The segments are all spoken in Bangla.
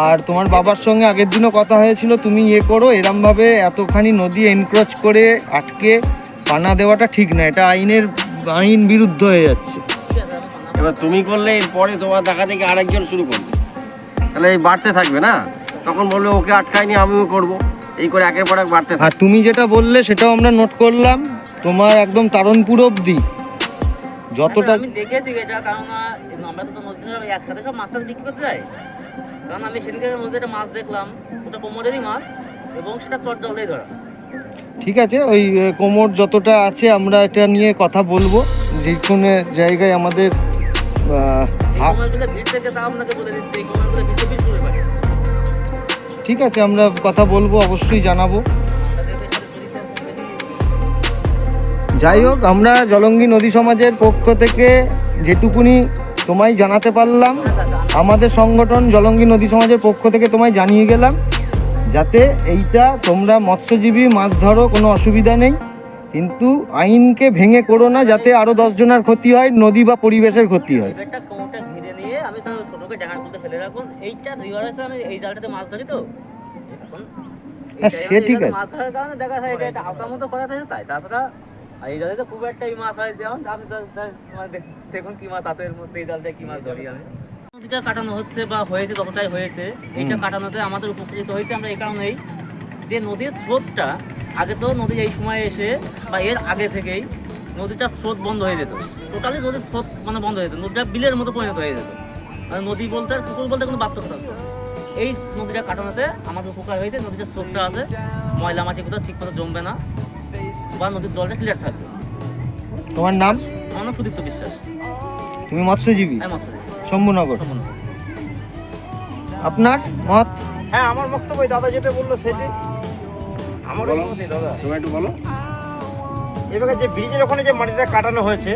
আর তোমার বাবার সঙ্গে আগের দিনও কথা হয়েছিল তুমি ইয়ে করো এরমভাবে এতখানি নদী এনক্রোচ করে আটকে পানা দেওয়াটা ঠিক না এটা আইনের আইন বিরুদ্ধ হয়ে যাচ্ছে। ঠিক আছে এবার তুমি করলে এরপরে তোমার দেখা দেখি আরেকজন শুরু করবে। তাহলে এই বাড়তে থাকবে না? তখন বলবে ওকে আটকায়নি আমিও করব। এই করে একের পর এক বাড়তে আর তুমি যেটা বললে সেটাও আমরা নোট করলাম। তোমার একদম তারণপুর অবধি। যতটা আমি দেখেছি এটা কারণ আমরা তো নদীতে সব একসাথে সব মাছ বিক্রি করতে যাই। কারণ আমি সেদিনকে নদীতে একটা মাছ দেখলাম ওটা কোমরেরই মাছ এবং সেটা চট জল দিয়ে ধরা। ঠিক আছে ওই কোমর যতটা আছে আমরা এটা নিয়ে কথা বলব। যে কোনো জায়গায় আমাদের ঠিক আছে আমরা কথা বলব অবশ্যই জানাব। যাই হোক আমরা জলঙ্গি নদী সমাজের পক্ষ থেকে যেটুকুনি তোমায় জানাতে পারলাম। আমি- আমাদের সংগঠন জলঙ্গি নদী সমাজের পক্ষ থেকে তোমায় জানিয়ে গেলাম যাতে এইটা তোমরা মৎস্যজীবী মাছ ধরো কোনো অসুবিধা নেই। কিন্তু আইনকে ভেঙে করো না যাতে আরও দশজনের ক্ষতি হয় নদী বা পরিবেশের ক্ষতি হয়। এবারটা কোমরটা ঘিরে নিয়ে আমি ছোটকে ডাঙার খুলতে ফেলে রাখুন এইটা রিভার আছে আমি এই জালটাতে মাছ ধরি তো। এখন হ্যাঁ, সে ঠিক আছে। মাছ ধরার কারণে দেখা যায় এটা আওতার মতো করা থাকে তাই তাছাড়া আর এই জালে তো খুব একটা এই মাছ হয় যেমন দেখ- দেখুন কি মাছ আছে এর মধ্যে এই জালটায় কি মাছ ধরি আমি। নদীটা কাটানো হচ্ছে বা হয়েছে যতটাই হয়েছে এইটা কাটানোতে আমাদের উপকৃত হয়েছে। আমরা এই কারণেই যে নদীর স্রোতটা আগে তো নদী এই সময় এসে বা এর আগে থেকেই নদীটার স্রোত বন্ধ হয়ে যেত। টোটালি নদীর স্রোত মানে বন্ধ হয়ে যেত। নদীটা বিলের মতো পরিণত হয়ে যেত। মানে নদী বলতে আর পুকুর বলতে কোনো পার্থক্য থাকতো। এই নদীটা কাটানোতে আমাদের উপকার হয়েছে নদীটার স্রোতটা আছে। ময়লা মাটি কোথাও ঠিক মতো জমবে না। বা নদীর জলটা ক্লিয়ার থাকবে। তোমার নাম? আমার নাম সুদীপ্ত বিশ্বাস। তুমি মৎস্যজীবী? আমি মৎস্যজীবী। শম্ভুনগর। সম্পূর্ণ আপনার মত? হ্যাঁ আমার বক্তব্য ওই দাদা যেটা বলল সেটাই আমার মতে দাদা। তুমি একটু বলো। এবারে যে ব্রিজের ওখানে যে মাটিটা কাটানো হয়েছে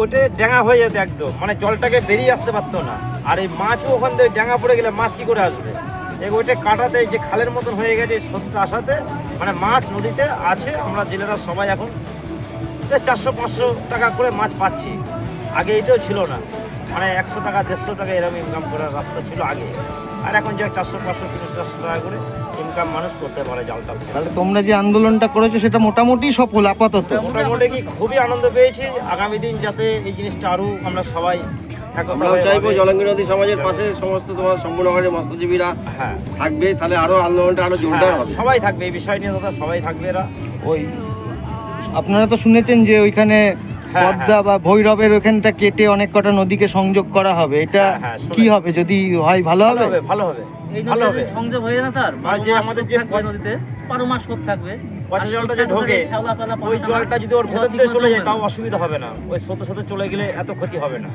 ওটা ড্যাঙা হয়ে যেত একদম। মানে জলটাকে বেরিয়ে আসতে পারতো না। আর এই মাছও ওখান থেকে ড্যাঙা পড়ে গেলে মাছ কি করে আসবে? এবার ওইটা কাটাতে যে খালের মতন হয়ে গেছে সত্যি আসাতে মানে মাছ নদীতে আছে, আমরা জেলেরা সবাই এখন। চারশো পাঁচশো টাকা করে মাছ পাচ্ছি। আগে এটাও ছিল না। মানে একশো টাকা দেড়শো টাকা এরকম ইনকাম করার রাস্তা ছিল আগে। আর এখন যে চারশো পাঁচশো তিনশো চারশো টাকা করে ইনকাম মানুষ করতে পারে জালটা তাহলে তোমরা যে আন্দোলনটা করেছ সেটা মোটামুটি সফল আপাতত। মোটামুটি কি খুবই আনন্দ পেয়েছি। আগামী দিন যাতে এই জিনিসটা আরও আমরা সবাই আমরাও চাইব জলঙ্গি নদী সমাজের পাশে সমস্ত তোমার সম্পূর্ণভাবে মৎস্যজীবীরা হ্যাঁ। থাকবে তাহলে আরও আন্দোলনটা আরও জোরদার হ্যাঁ, হবে। সবাই থাকবে এই বিষয় নিয়ে দাদা সবাই থাকবে এরা। ওই আপনারা তো শুনেছেন যে ওইখানে পদ্মা বা ভৈরবের ওখানটা কেটে অনেক কটা নদীকে সংযোগ করা হবে এটা হ্যাঁ, হ্যাঁ, কি হবে? যদি হয় ভালো ভালো হবে? ভালো হবে এই ভালো নদীতে হবে। সংযোগ হয়ে না স্যার? আর যে আমাদের যে থাকবে নদীতে বারো মাস স্রোত থাকবে। পচা জলটা যে ঢোকে ওই জলটা যদি ওর ভেতর দিয়ে চলে যায় তাও অসুবিধা হবে না। ওই স্রোতের সাথে চলে গেলে এত ক্ষতি হবে না।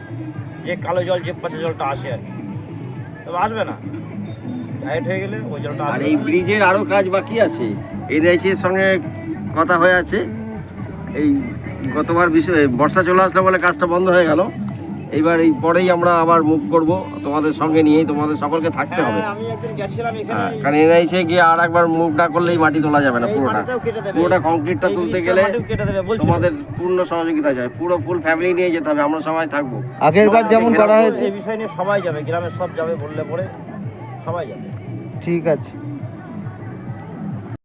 যে কালো জল যে পচা জলটা আসে আর কি। তবে আসবে না। ডাইরেক্ট হয়ে গেলে ওই জলটা আর এই ব্রিজের আরও কাজ বাকি আছে। এনআইসির সঙ্গে কথা হয়ে আছে। এই গতবার বিষয়ে বর্ষা চলে আসলো বলে কাজটা বন্ধ হয়ে গেল। এইবার এই পরেই আমরা আবার মুভ করব। তোমাদের সঙ্গে নিয়েই তোমাদের সকলকে থাকতে হবে। হ্যাঁ, হ্যাঁ, কারণ এনআইসে গিয়ে আর একবার মুভ না করলেই মাটি তোলা যাবে না পুরোটা। পুরোটা কংক্রিটটা তুলতে গেলে। তোমাদের পূর্ণ সহযোগিতা চাই। পুরো ফুল ফ্যামিলি নিয়ে যেতে হবে আমরা সবাই থাকব। আগের বার যেমন করা হয়েছে। এই বিষয় নিয়ে সবাই যাবে গ্রামের সব যাবে বললে পরে সবাই যাবে। ঠিক আছে।